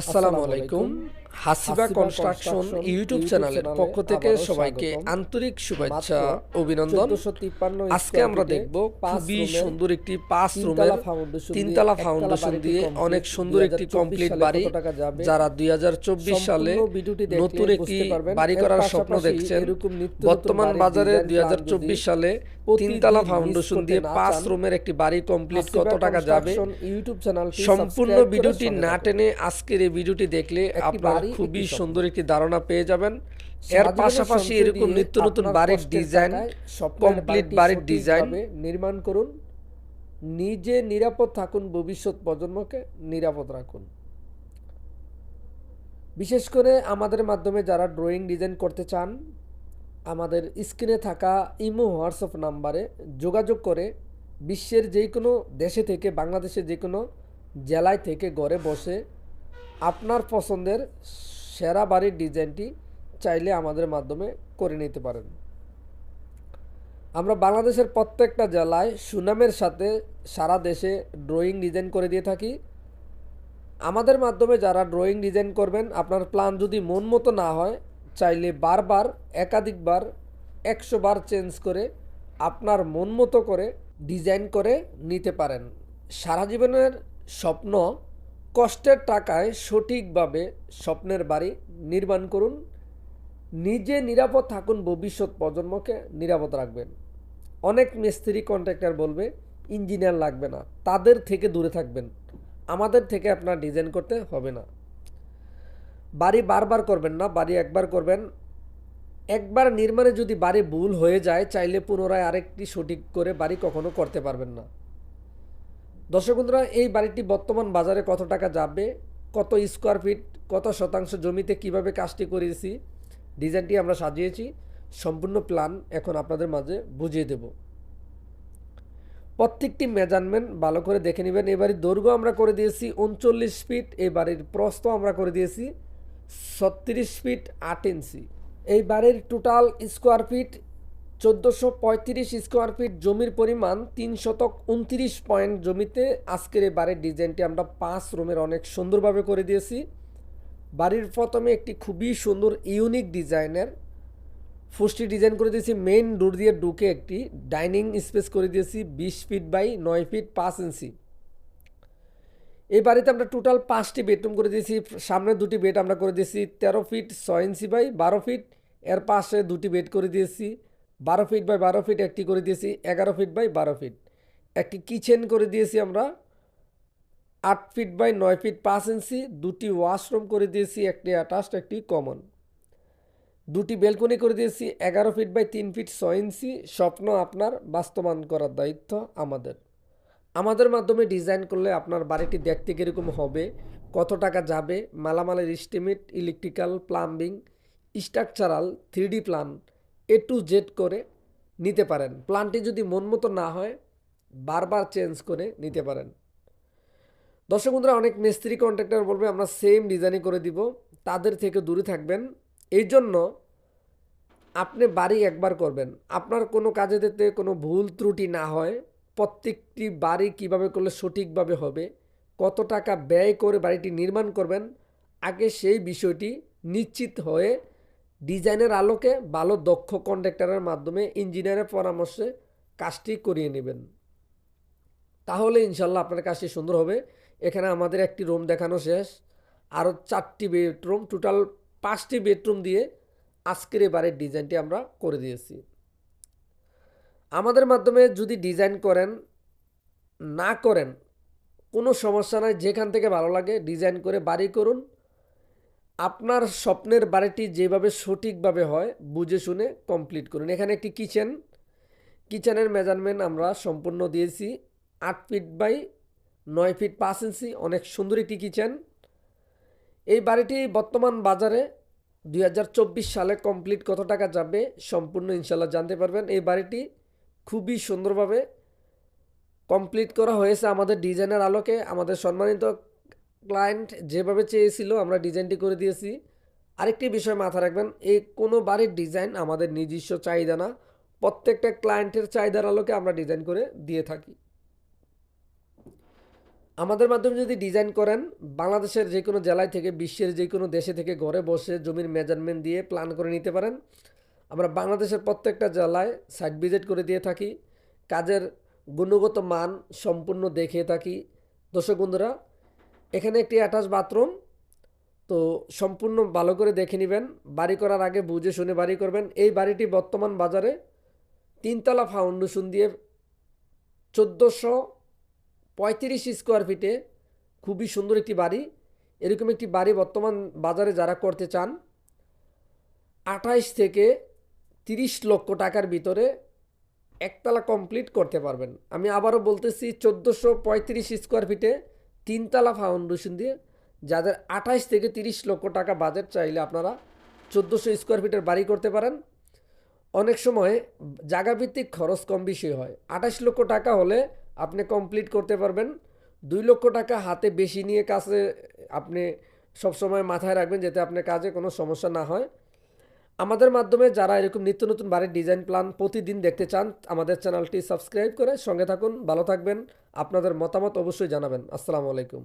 আসসালামু আলাইকুম। হাসিবা construction YouTube চ্যানেলের পক্ষ থেকে সবাইকে আন্তরিক শুভেচ্ছা অভিনন্দন। আজকে আমরা দেখব খুবই সুন্দর একটি পাঁচ রুমের তিনতলা ফাউন্ডেশন দিয়ে অনেক সুন্দর একটি কমপ্লিট বাড়ি যারা দুই সালে নতুন একটি বাড়ি করার স্বপ্ন দেখছেন। বর্তমান বাজারে দুই হাজার চব্বিশ সালে তিনতলা ফাউন্ডেশন দিয়ে পাঁচ রুমের একটি বাড়ি কমপ্লিট কত টাকা যাবে? ইউটিউব চ্যানেল সম্পূর্ণ ভিডিওটি না টেনে আজকের এই ভিডিওটি দেখলে আপনার খুবই সুন্দর একটি ধারণা পেয়ে যাবেন। এর পাশাপাশি এরকম নিত্য নতুন বাড়ির ডিজাইন স্বপ্নের কমপ্লিট বাড়ির ডিজাইন নির্মাণ করুন। নিজে নিরাপদ থাকুন ভবিষ্যৎ প্রজন্মকে নিরাপদ রাখুন। বিশেষ করে আমাদের মাধ্যমে যারা ড্রয়িং ডিজাইন করতে চান আমাদের স্ক্রিনে থাকা ইমো হোয়াটসঅ্যাপ নাম্বারে যোগাযোগ করে বিশ্বের যে কোনো দেশে থেকে বাংলাদেশের যে কোনো জেলায় থেকে ঘরে বসে আপনার পছন্দের সেরা বাড়ির ডিজাইনটি চাইলে আমাদের মাধ্যমে করে নিতে পারেন। আমরা বাংলাদেশের প্রত্যেকটা জেলায় সুনামের সাথে সারা দেশে ড্রয়িং ডিজাইন করে দিয়ে থাকি। আমাদের মাধ্যমে যারা ড্রয়িং ডিজাইন করবেন, আপনার প্ল্যান যদি মন মতো না হয়, চাইলে বারবার, একাধিকবার একশো বার চেঞ্জ করে আপনার মন মতো করে ডিজাইন করে নিতে পারেন। সারা জীবনের স্বপ্ন কষ্টের টাকায় সঠিকভাবে স্বপ্নের বাড়ি নির্মাণ করুন। নিজে নিরাপদ থাকুন ভবিষ্যৎ প্রজন্মকে নিরাপদ রাখবেন। অনেক মিস্ত্রি কন্ট্রাক্টর বলবে, ইঞ্জিনিয়ার লাগবে না, তাদের থেকে দূরে থাকবেন। আমাদের থেকে আপনার ডিজাইন করতে হবে না। বাড়ি বারবার করবেন না, বাড়ি একবার করবেন। একবার নির্মাণে যদি বাড়ি ভুল হয়ে যায়, চাইলে পুনরায় আরেকটি সঠিক করে বাড়ি কখনো করতে পারবেন না। দর্শক বন্ধুরা, এই বাড়িটি বর্তমান বাজারে কত টাকা যাবে, কত স্কোয়ার ফিট কত শতাংশ জমিতে কীভাবে কাজটি করেছি, ডিজাইনটি আমরা সাজিয়েছি, সম্পূর্ণ প্ল্যান এখন আপনাদের মাঝে বুঝিয়ে দেব। প্রত্যেকটি মেজারমেন্ট ভালো করে দেখে নেবেন। এই বাড়ির দৈর্ঘ্য আমরা করে দিয়েছি উনচল্লিশ ফিট এই বাড়ির প্রস্থ আমরা করে দিয়েছি ছত্রিশ ফিট আট ইঞ্চি এই বাড়ির টোটাল স্কোয়ার ফিট চোদ্দোশো পঁয়ত্রিশ স্কোয়ার ফিট জমির পরিমাণ তিন শতক উনত্রিশ পয়েন্ট জমিতে আজকের এই বাড়ির ডিজাইনটি আমরা পাঁচ রুমের অনেক সুন্দরভাবে করে দিয়েছি। বাড়ির প্রথমে একটি খুবই সুন্দর ইউনিক ডিজাইনের ফুসটি ডিজাইন করে দিয়েছি। মেইন ডোর দিয়ে ঢুকে একটি ডাইনিং স্পেস করে দিয়েছি, বিশ ফিট বাই নয় ফিট পাঁচ ইঞ্চি এই বাড়িতে আমরা টোটাল পাঁচটি বেডরুম করে দিয়েছি। সামনে দুটি বেড আমরা করে দিয়েছি, তেরো ফিট ছয় ইঞ্চি বাই বারো ফিট এর পাশে দুটি বেড করে দিয়েছি। বারো ফিট বাই বারো ফিট একটি করে দিয়েছি, এগারো ফিট বাই বারো ফিট একটি কিচেন করে দিয়েছি আমরা, আট ফিট বাই নয় ফিট পাঁচ ইঞ্চি দুটি ওয়াশরুম করে দিয়েছি, একটি অ্যাটাচড একটি কমন দুটি বেলকনি করে দিয়েছি, এগারো ফিট বাই তিন ফিট ছয় ইঞ্চি স্বপ্ন আপনার বাস্তবায়ন করার দায়িত্ব আমাদের। আমাদের মাধ্যমে ডিজাইন করলে আপনার বাড়িটি দেখতে কীরকম হবে, কত টাকা যাবে, মালামালের estimate electrical plumbing structural three plan A to Z করে নিতে পারেন। প্ল্যানটি যদি মন মতো না হয়, বারবার চেঞ্জ করে নিতে পারেন। দর্শক বন্ধুরা, অনেক মিস্ত্রি কন্ট্রাক্টর বলবে, আমরা সেম ডিজাইনই করে দিব। তাদের থেকে দূরে থাকবেন। এই জন্য আপনি বাড়ি একবার করবেন। আপনার কোনো কাজে দিতে কোনো ভুল ত্রুটি না হয়। প্রত্যেকটি বাড়ি কীভাবে করলে সঠিকভাবে হবে, কত টাকা ব্যয় করে বাড়িটি নির্মাণ করবেন, আগে সেই বিষয়টি নিশ্চিত হয়ে ডিজাইনের আলোকে ভালো দক্ষ কন্ট্রাক্টরের মাধ্যমে ইঞ্জিনিয়ারের পরামর্শে কাজটি করিয়ে নেবেন। তাহলে ইনশাল্লাহ আপনার কাজটি সুন্দর হবে। এখানে আমাদের একটি রুম দেখানো শেষ। আরও চারটি বেডরুম, টোটাল পাঁচটি বেডরুম দিয়ে আজকের এবারের ডিজাইনটি আমরা করে দিয়েছি। আমাদের মাধ্যমে যদি ডিজাইন করেন, না করেন, কোনো সমস্যা নাই। যেখান থেকে ভালো লাগে ডিজাইন করে বাড়ি করুন। আপনার স্বপ্নের বাড়িটি যেভাবে সঠিকভাবে হয়, বুঝে শুনে কমপ্লিট করুন। এখানে একটি কিচেন কিচেনের মেজারমেন্ট আমরা সম্পূর্ণ দিয়েছি। আট ফিট বাই নয় ফিট পাঁচ ইঞ্চি অনেক সুন্দর একটি কিচেন এই বাড়িটি বর্তমান বাজারে দু হাজার চব্বিশ সালে কমপ্লিট কত টাকা যাবে সম্পূর্ণ ইনশাল্লাহ জানতে পারবেন। এই বাড়িটি খুবই সুন্দরভাবে কমপ্লিট করা হয়েছে আমাদের ডিজাইনের আলোকে। আমাদের সম্মানিত ক্লায়েন্ট যেভাবে চেয়েছিল, আমরা ডিজাইনটি করে দিয়েছি। আরেকটি বিষয় মাথায় রাখবেন, এই কোনো বাড়ির ডিজাইন আমাদের নিজস্ব চাহিদা না প্রত্যেকটা ক্লায়েন্টের চাহিদার আলোকে আমরা ডিজাইন করে দিয়ে থাকি। আমাদের মাধ্যমে যদি ডিজাইন করেন, বাংলাদেশের যে কোনো জেলায় থেকে, বিশ্বের যে কোনো দেশে থেকে ঘরে বসে জমির মেজারমেন্ট দিয়ে প্ল্যান করে নিতে পারেন। আমরা বাংলাদেশের প্রত্যেকটা জেলায় সাইট ভিজিট করে দিয়ে থাকি, কাজের গুণগত মান সম্পূর্ণ দেখিয়ে থাকি। দর্শক বন্ধুরা এখানে একটি অ্যাটাচ বাথরুম। তো সম্পূর্ণ ভালো করে দেখে নেবেন। বাড়ি করার আগে বুঝে শুনে বাড়ি করবেন। এই বাড়িটি বর্তমান বাজারে তিনতলা ফাউন্ডেশন দিয়ে চোদ্দোশো পঁয়ত্রিশ স্কোয়ার ফিটে খুবই সুন্দর একটি বাড়ি। এরকম একটি বাড়ি বর্তমান বাজারে যারা করতে চান, আঠাইশ থেকে তিরিশ লক্ষ টাকার ভিতরে একতলা কমপ্লিট করতে পারবেন। আমি আবারও বলতেছি, চোদ্দোশো পঁয়ত্রিশ স্কোয়ার ফিটে তিনতলা ফাউন্ডেশন দিয়ে যাদের আঠাইশ থেকে তিরিশ লক্ষ টাকা বাজেট চাইলে আপনারা চোদ্দোশো স্কোয়ার ফিটের বাড়ি করতে পারেন। অনেক সময় জায়গাভিত্তিক খরচ কম বেশি হয়। আঠাশ লক্ষ টাকা হলে আপনি কমপ্লিট করতে পারবেন। দুই লক্ষ টাকা হাতে বেশি নিয়ে কাছে আপনি সবসময় মাথায় রাখবেন যাতে আপনার কাজে কোনো সমস্যা না হয়। আমাদের মাধ্যমে যারা এরকম নিত্য নতুন বাড়ির ডিজাইন প্ল্যান প্রতিদিন দেখতে চান, আমাদের চ্যানেলটি সাবস্ক্রাইব করে সঙ্গে থাকুন, ভালো থাকবেন। আপনাদের মতামত অবশ্যই জানাবেন। আসসালামু আলাইকুম।